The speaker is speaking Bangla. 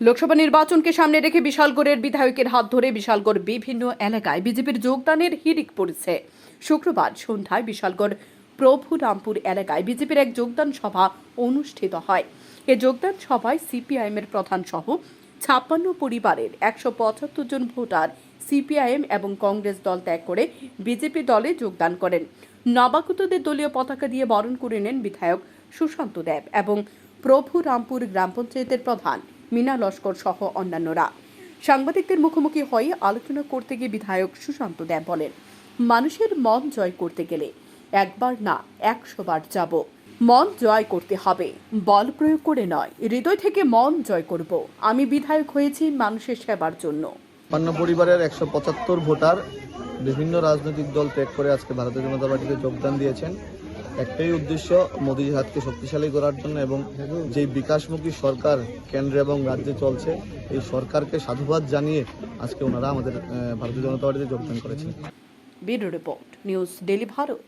লোকসভা নির্বাচনকে সামনে রেখে বিশালগড়ের বিধায়কের হাত ধরে বিশালগড় বিভিন্ন এলাকায় বিজেপির যোগদানের হিড়িক পড়েছে। শুক্রবার সন্ধ্যায় বিশালগড় প্রভু রামপুর এলাকায় বিজেপির এক যোগদান সভা অনুষ্ঠিত হয়। এ যোগদান সভায় সিপিআইএমের প্রধান সহ ছাপ্পান্ন পরিবারের একশো পঁচাত্তর জন ভোটার সিপিআইএম এবং কংগ্রেস দল ত্যাগ করে বিজেপি দলে যোগদান করেন। নবাগতদের দলীয় পতাকা দিয়ে বরণ করে নেন বিধায়ক সুশান্ত দেব এবং প্রভু রামপুর গ্রাম পঞ্চায়েতের প্রধান মিনা লস্কর সহ অন্যান্যরা। সাংবাদিকদের মুখোমুখি হয়ে আলোচনা করতে গিয়ে বিধায়ক সুশান্ত দেব বলেন, মানুষের মন জয় করতে গেলে একবার না একশোবার যাব। মন জয় করতে হবে, বল প্রয়োগ করে নয়। হৃদয় থেকে মন জয় করব। আমি বিধায়ক হয়েছি মানুষের সেবার জন্য। পান্ন পরিবারের একশো পঁচাত্তর ভোটার বিভিন্ন রাজনৈতিক দল ত্যাগ করে আজকে ভারতীয় জনতা পার্টিতে যোগদান দিয়েছেন। একটাই উদ্দেশ্য মোদীজির হাতকে শক্তিশালী করার জন্য এবং যেই বিকাশমুখী সরকার কেন্দ্রে এবং রাজ্যে চলছে, এই সরকারকে সাধুবাদ জানিয়ে আজকে ওনারা আমাদের ভারতীয় জনতা পার্টিতে যোগদান করেছেন। Report, news daily Bharat.